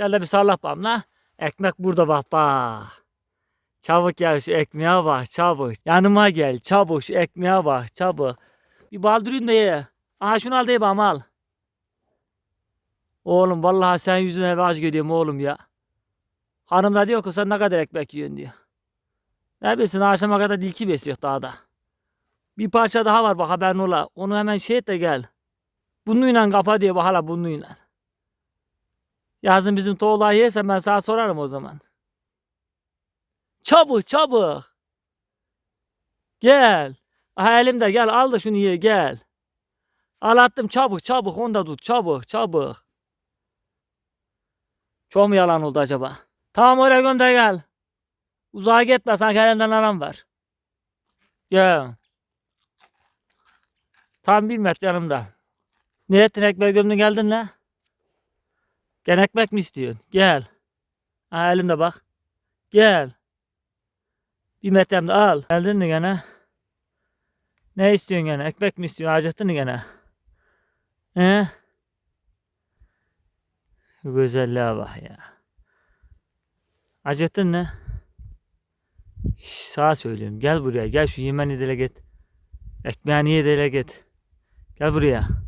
Gel de bir sallah bana. Ekmek burada bak bak. Çabuk gel şu ekmeğe bak çabuk. Yanıma gel çabuk şu ekmeğe bak çabuk. Bir baldırın da ye. Aha şunu al bana al. Oğlum vallahi sen yüzüne aç görüyorum oğlum ya. Hanım da diyor ki sen ne kadar ekmek yiyorsun diyor. Ne bilsin akşama kadar dilki besliyor daha da. Bir parça daha var bak haberin ola. Onu hemen şey et de gel. Bununla kapa diyor bak hala bununla. Yazın bizim toğlayı yersen ben sana sorarım o zaman. Çabuk çabuk. Gel. Aha elimde gel al da şunu ye gel. Al attım çabuk çabuk onu da tut çabuk çabuk. Çok mu yalan oldu acaba? Tamam oraya gönder gel. Uzağa gitme sanki elinden aram var. Gel. Tam bir metre yanımda. Ne ettin ekmeği gömdün geldin ne? Gene ekmek mi istiyorsun? Gel. Ha elimde bak. Gel. Bir metremde al. Geldin mi gene? Ne istiyorsun gene? Ekmek mi istiyorsun? Acıktın mı gene? He? Güzelliğe bak ya. Acıktın mı? Şş, Sağa söylüyorum. Gel buraya. Gel şu yemeni dele git. Ekmeğini dele git. Gel buraya.